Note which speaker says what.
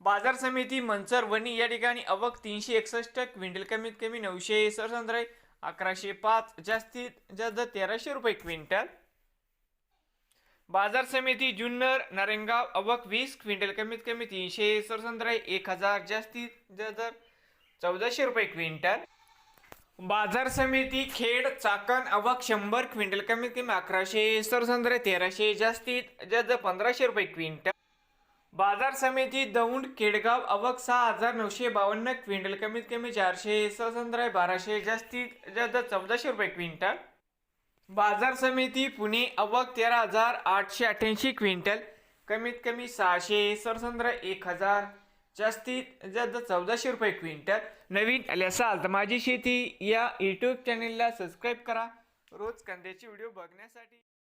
Speaker 1: बाजार समिती मंचर वणी या ठिकाणी अवक तीनशे एकसष्ट क्विंटल कमीत कमी नऊशे सरसंद्रे अकराशे पाच जास्तीत जास्त तेराशे रुपये क्विंटल. बाजार समिती जुन्नर नारेंगाव अवक वीस क्विंटल कमीत कमी तीनशे सरसंद्रे एक हजार जास्तीत जास्त चौदाशे रुपये क्विंटल. बाजार समिती खेड चाकण अवक शंभर क्विंटल कमीत कमी अकराशे सरसंद्रे तेराशे जास्तीत जास्त पंधराशे रुपये क्विंटल. बाजार समिती दौंड केडगाव अवक सहा हजार नऊशे बावन्न क्विंटल कमीत कमी चारशे ससंद्र बाराशे जास्तीत जास्त चौदाशे रुपये क्विंटल. बाजार समिती पुणे अवक तेरा हजार आठशे अठ्ठ्याऐंशी क्विंटल कमीत कमी सहाशे सरसंद्र एक हजार जास्तीत जास्त चौदाशे रुपये क्विंटल. नवीन आले असाल तर माझी शेती या यूट्यूब चॅनेलला सबस्क्राईब करा. रोज कांद्याचे व्हिडिओ बघण्यासाठी